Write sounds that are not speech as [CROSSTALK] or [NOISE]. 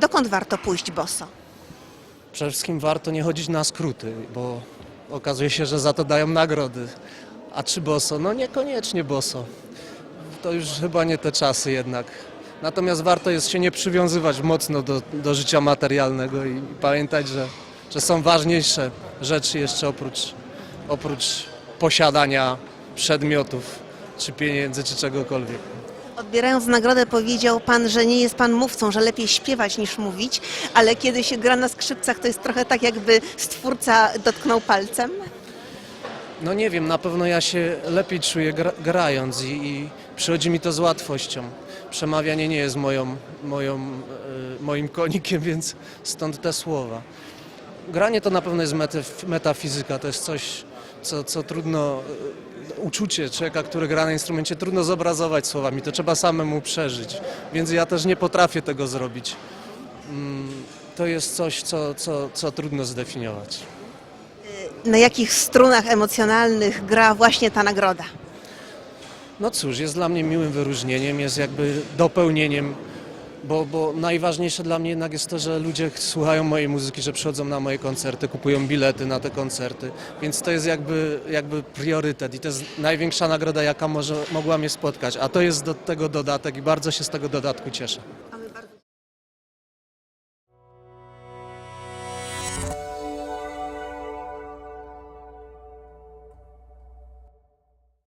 Dokąd warto pójść boso? Przede wszystkim warto nie chodzić na skróty, bo okazuje się, że za to dają nagrody. A czy boso? No niekoniecznie boso. To już chyba nie te czasy jednak. Natomiast warto jest się nie przywiązywać mocno do, do życia materialnego i pamiętać, że, że są ważniejsze rzeczy jeszcze oprócz, oprócz posiadania przedmiotów, czy pieniędzy, czy czegokolwiek. Odbierając nagrodę powiedział pan, że nie jest pan mówcą, że lepiej śpiewać niż mówić, ale kiedy się gra na skrzypcach, to jest trochę tak, jakby stwórca dotknął palcem. No nie wiem, na pewno ja się lepiej czuję gra, grając i, i przychodzi mi to z łatwością. Przemawianie nie jest moją, moją, e, moim konikiem, [LAUGHS] więc stąd te słowa. Granie to na pewno jest metaf- metafizyka, to jest coś, co, co trudno, e, uczucie człowieka, który gra na instrumencie, trudno zobrazować słowami, to trzeba samemu przeżyć, więc ja też nie potrafię tego zrobić. Mm, To jest coś, co, co, co trudno zdefiniować. Na jakich strunach emocjonalnych gra właśnie ta nagroda? No cóż, jest dla mnie miłym wyróżnieniem, jest jakby dopełnieniem, bo, bo najważniejsze dla mnie jednak jest to, że ludzie słuchają mojej muzyki, że przychodzą na moje koncerty, kupują bilety na te koncerty, więc to jest jakby, jakby priorytet i to jest największa nagroda, jaka może, mogła mnie spotkać, a to jest do tego dodatek i bardzo się z tego dodatku cieszę.